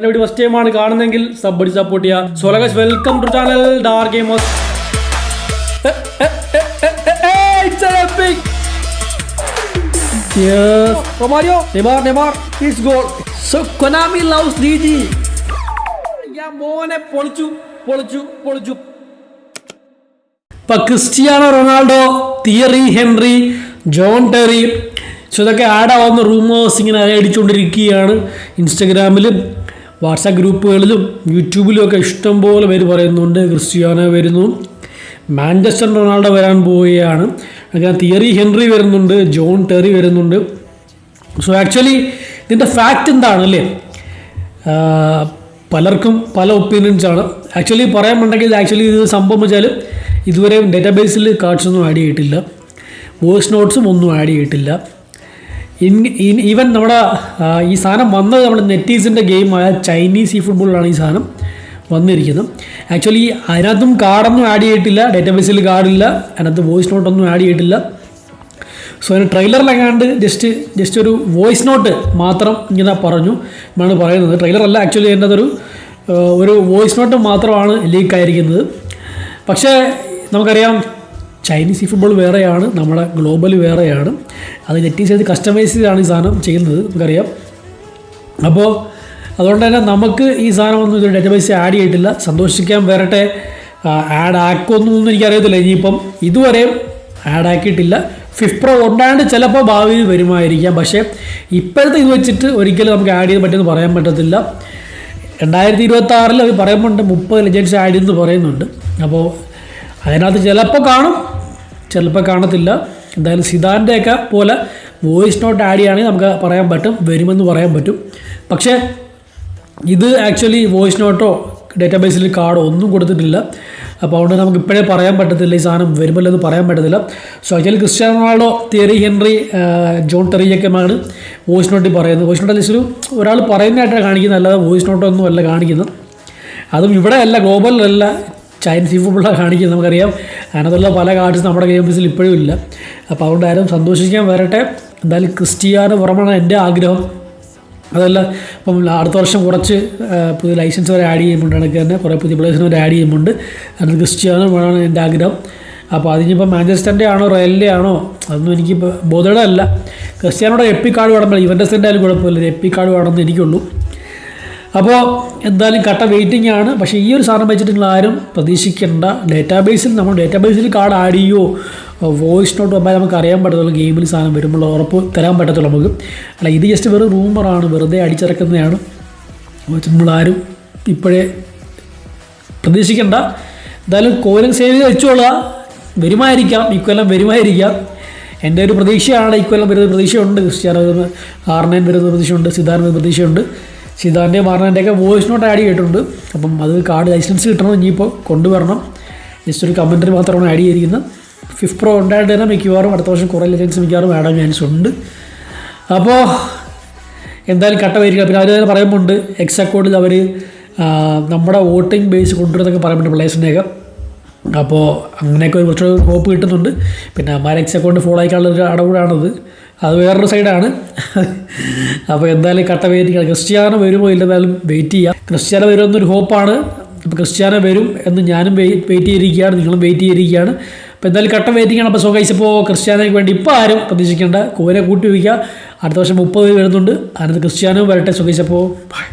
Video first ടൈമാണ് കാണുന്നെങ്കിൽ sub അടി സപ്പോർട്ട് ചെയ്യുക so guys welcome to channel dark gamers! Yes. Romario, Neymar, Neymar, it's goal. So Konami loves DG. ഞാൻ മോനെ പൊളിച്ചു പൊളിച്ചു പൊളിച്ചു ഇപ്പൊ Cristiano Ronaldo Thierry Henry John Terry so ഇതൊക്കെ ആഡ് ആവുന്ന റൂമേഴ്സ് ഇങ്ങനെ അടിച്ചുകൊണ്ടിരിക്കുകയാണ് ഇൻസ്റ്റഗ്രാമിലും വാട്സാപ്പ് ഗ്രൂപ്പുകളിലും യൂട്യൂബിലും ഒക്കെ ഇഷ്ടംപോലെ പേര് പറയുന്നുണ്ട്. ക്രിസ്ത്യാനോ വരുന്നു. മാഞ്ചസ്റ്റർ റൊണാൾഡോ വരാൻ പോവുകയാണ്. അങ്ങനെ തിയറി ഹെൻറി വരുന്നുണ്ട്. ജോൺ ടെറി വരുന്നുണ്ട്. സോ ആക്ച്വലി ഇതിന്റെ ഫാക്റ്റ് എന്താണ് അല്ലേ? പലർക്കും പല ഒപ്പീനിയൻസ് ആണ്. ആക്ച്വലി പറയാനുണ്ടെങ്കിൽ ആക്ച്വലി ഇത് സംഭവം വെച്ചാൽ ഇതുവരെ ഡേറ്റാബേസിൽ കാർഡ്സ് ഒന്നും ആഡ് ചെയ്തിട്ടില്ല. വോയിസ് നോട്ട്സും ഒന്നും ആഡ് ചെയ്തിട്ടില്ല. ഈവൻ നമ്മുടെ ഈ സാധനം വന്നത് നമ്മുടെ നെറ്റീസിന്റെ ഗെയിമായ ചൈനീസ് ഈ ഫുട്ബോളിലാണ് ഈ സാധനം വന്നിരിക്കുന്നത്. ആക്ച്വലി അതിനകത്തും കാർഡൊന്നും ആഡ് ചെയ്തിട്ടില്ല ഡേറ്റാബേസിൽ കാർഡില്ല അതിനകത്ത് വോയിസ് നോട്ടൊന്നും ആഡ് ചെയ്തിട്ടില്ല. സോ അതിന് ട്രെയിലറിലെങ്ങാണ്ട് ജസ്റ്റ് ജസ്റ്റ് ഒരു വോയിസ് നോട്ട് മാത്രം ഇങ്ങനെ പറഞ്ഞു എന്നാണ് പറയുന്നത്. ട്രെയിലറല്ല ആക്ച്വലി അതിന്റെ അതൊരു ഒരു വോയിസ് നോട്ട് മാത്രമാണ് ലീക്ക് ആയിരിക്കുന്നത്. പക്ഷേ നമുക്കറിയാം ചൈനീസ് ഈ ഫുട്ബോൾ വേറെയാണ് നമ്മുടെ ഗ്ലോബൽ വേറെയാണ്. അത് നെറ്റീസ് ചെയ്ത് കസ്റ്റമൈസ് ചെയ്താണ് ഈ സാധനം ചെയ്യുന്നത് നമുക്കറിയാം. അപ്പോൾ അതുകൊണ്ട് തന്നെ നമുക്ക് ഈ സാധനം ഒന്നും ഇത് ഡേറ്റാബേസ് ആഡ് ചെയ്തിട്ടില്ല. സന്തോഷിക്കാൻ വരട്ടെ. ആഡ് ആക്കുമെന്നൊന്നും എനിക്കറിയത്തില്ല. ഇനിയിപ്പം ഇതുവരെയും ആഡ് ആക്കിയിട്ടില്ല. ഫിഫ്പ്രോ ഉണ്ടാണ്ട് ചിലപ്പോൾ ഭാവിയിൽ വരുമായിരിക്കാം. പക്ഷേ ഇപ്പോഴത്തെ ഇത് വെച്ചിട്ട് ഒരിക്കലും നമുക്ക് ആഡ് ചെയ്ത് പറ്റുമെന്ന് പറയാൻ പറ്റത്തില്ല. രണ്ടായിരത്തി ഇരുപത്തി ആറിൽ അത് പറയുമ്പോൾ മുപ്പത് ലെജൻസ് ആഡ് ചെയ്തെന്ന് പറയുന്നുണ്ട്. അപ്പോൾ അതിനകത്ത് ചിലപ്പോൾ കാണും. ചിലപ്പോൾ കാണത്തില്ല. എന്തായാലും സിദാന്റെയൊക്കെ പോലെ വോയിസ് നോട്ട് ആഡ് ചെയ്യുകയാണെങ്കിൽ നമുക്ക് പറയാൻ പറ്റും വരുമെന്ന് പറയാൻ പറ്റും. പക്ഷേ ഇത് ആക്ച്വലി വോയിസ് നോട്ടോ ഡേറ്റാബേസിൽ കാർഡോ ഒന്നും കൊടുത്തിട്ടില്ല. അപ്പോൾ അതുകൊണ്ട് നമുക്ക് ഇപ്പോഴേ പറയാൻ പറ്റത്തില്ല ഈ സാധനം വരുമല്ലോ എന്ന് പറയാൻ പറ്റത്തില്ല. So actually Cristiano Ronaldo Thierry Henry John ടെറിയൊക്കെയാണ് voice നോട്ടിൽ പറയുന്നത്. വോയിസ് നോട്ടിൽ ഒരു ഒരാൾ പറയുന്നതായിട്ടാണ് കാണിക്കുന്നത് അല്ലാതെ വോയിസ് നോട്ടൊന്നും അല്ല കാണിക്കുന്നത്. അതും ഇവിടെ അല്ല. ഗ്ലോബലിലല്ല ചൈനീസ് ഫുട്ബോളാണ് കാണിക്കുന്നത് നമുക്കറിയാം. അങ്ങനത്തുള്ള പല കാർഡ്സ് നമ്മുടെ ഗെയിംസിൽ ഇപ്പോഴും ഇല്ല. അപ്പോൾ അതുകൊണ്ട് ആരും സന്തോഷിക്കാൻ വരട്ടെ. എന്തായാലും ക്രിസ്റ്റിയാനോ പുറമാണ് എന്റെ ആഗ്രഹം. അതല്ല ഇപ്പം അടുത്ത വർഷം കുറച്ച് പുതിയ ലൈസൻസ് വരെ ആഡ് ചെയ്യുന്നുണ്ട് എനിക്ക് തന്നെ. കുറേ പുതിയ പ്ലേസിന് വരെ ആഡ് ചെയ്യുന്നുണ്ട്. അത് ക്രിസ്റ്റിയാനോ വേണമെന്ന് എന്റെ ആഗ്രഹം. അപ്പോൾ അതിനിപ്പോൾ മാഞ്ചസ്റ്ററിന്റെ ആണോ റയലിന്റെ ആണോ അതൊന്നും എനിക്ക് ബോധമല്ല ക്രിസ്റ്റിയാനോടെ എപ്പി കാർഡ് വേണം ഇവന്റസിന്റെ ആയാലും കുഴപ്പമില്ല. എപ്പി കാർഡ് വേണമെന്ന് എനിക്കുള്ളൂ. അപ്പോൾ എന്തായാലും കട്ട വെയിറ്റിംഗ് ആണ്. പക്ഷേ ഈ ഒരു സാധനം വെച്ചിട്ട് നിങ്ങൾ ആരും പ്രതീക്ഷിക്കേണ്ട. ഡേറ്റാബേസിൽ നമ്മൾ ഡേറ്റാബേസിൽ കാർഡ് ആഡ് ചെയ്യുമോ വോയിസ് നോട്ട് വന്നാൽ നമുക്ക് അറിയാൻ പറ്റത്തുള്ളൂ. ഗെയിമിൽ സാധനം വരുമ്പോൾ ഉറപ്പ് തരാൻ പറ്റത്തുള്ളൂ നമുക്ക്. അല്ല ഇത് ജസ്റ്റ് വെറും റൂമറാണ് വെറുതെ അടിച്ചിറക്കുന്നതാണ്. നമ്മളാരും ഇപ്പോഴേ പ്രതീക്ഷിക്കേണ്ട. എന്തായാലും കോയിലും സേവ് ചെയ്ത് വെച്ചോളുക. വരുമായിരിക്കാം. ഇക്കൊല്ലം വരുമായിരിക്കാം. എന്റെ ഒരു പ്രതീക്ഷയാണ്. ഇക്കൊല്ലം വരുന്ന പ്രതീക്ഷയുണ്ട്. ക്രിസ്ത്യാനോ വരുന്ന ആർണൻ വരുന്ന പ്രതീക്ഷയുണ്ട്. സിദ്ധാർത്ഥ പ്രതീക്ഷയുണ്ട്. സിദ്ധാന്റെ മാർണന്റെയൊക്കെ വോയിസ് നോട്ട് ആഡ് ചെയ്തിട്ടുണ്ട്. അപ്പം അത് കാർഡ് ലൈസൻസ് കിട്ടണം ഇനിയിപ്പോൾ കൊണ്ടുവരണം. ജസ്റ്റ് ഒരു കമന്ററി മാത്രമാണ് ആഡ് ചെയ്തിരിക്കുന്നത്. ഫിഫ്റ്റ് പ്രോ ഉണ്ടായിട്ട് തന്നെ മിക്കവാറും അടുത്ത വർഷം കുറേ ലൈസൻസ് മിക്കവാറും ആഡ് ചാൻസ് ഉണ്ട്. അപ്പോൾ എന്തായാലും കട്ട വരിക പിന്നെ അവർ തന്നെ പറയുമ്പോണ്ട് എക്സ് അക്കൗണ്ടിൽ അവർ നമ്മുടെ വോട്ടിംഗ് ബേസ് കൊണ്ടുവരുന്നൊക്കെ പറയുന്നുണ്ട് പ്ലേസിന്റെയൊക്കെ അപ്പോൾ അങ്ങനെയൊക്കെ ഒരു കുറച്ച് ഹോപ്പ് കിട്ടുന്നുണ്ട്. പിന്നെ അമ്മാരെ എക്സ് അക്കൗണ്ട് ഫോളോ ആയിക്കാനുള്ള ഒരു അടവുകൂടാണത് അത് വേറൊരു സൈഡാണ്. അപ്പോൾ എന്തായാലും കട്ട വെയിറ്റിംഗ് ക്രിസ്ത്യാനോ വരുമോ ഇല്ലെന്നാലും വെയിറ്റ് ചെയ്യാം. ക്രിസ്ത്യാനോ വരുമെന്നൊരു ഹോപ്പാണ് അപ്പോൾ ക്രിസ്ത്യാനോ വരും എന്ന് ഞാനും വെയിറ്റ് ചെയ്തിരിക്കുകയാണ്. നിങ്ങളും വെയിറ്റ് ചെയ്തിരിക്കുകയാണ്. അപ്പോൾ എന്തായാലും കട്ട വെയിറ്റിംഗ് ആണ്. അപ്പോൾ സോ കൈസ് ഇപ്പോൾ ക്രിസ്ത്യാനോയ്ക്ക് വേണ്ടി ഇപ്പോൾ ആരും പ്രതീക്ഷിക്കേണ്ട. കോരെ കൂട്ടി വയ്ക്കുക അടുത്ത വർഷം മുപ്പത് വരുന്നുണ്ട്. അതിനകത്ത് ക്രിസ്ത്യാനോ വരട്ടെ. സോ അപ്പോൾ ബൈ